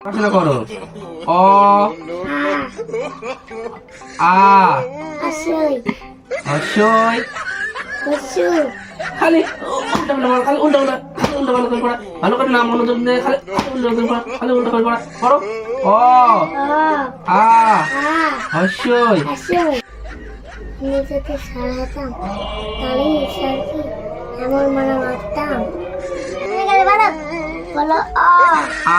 পড়াশোনা করো। অ আ বসু খালি উল্টা উল্টা খালি উল্টা উল্টা খালি উল্টা পাল্টা করে পড়া। ভালো করে নাম মনোযোগ দিয়ে খালি উল্টা করে পড়া খালি উল্টা করে পড়া। পড়ো। অ আ আ আমি যদি সারাতাম তাহলে সারছি এমন মনে মারতাম। তুমি বলো বলো আ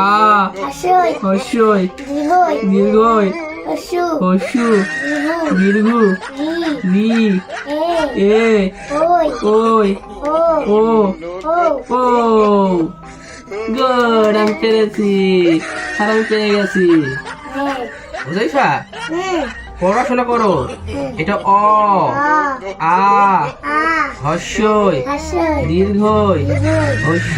আ হস্যই দীর্ঘই হস্যু দীর্ঘ রি এ ওই ও ও গুড আমি পেরেছি আর আমি পেয়ে গেছি বুঝেছা পড়াশোনা করো এটা অ আ হস্যই দীর্ঘই হস্যু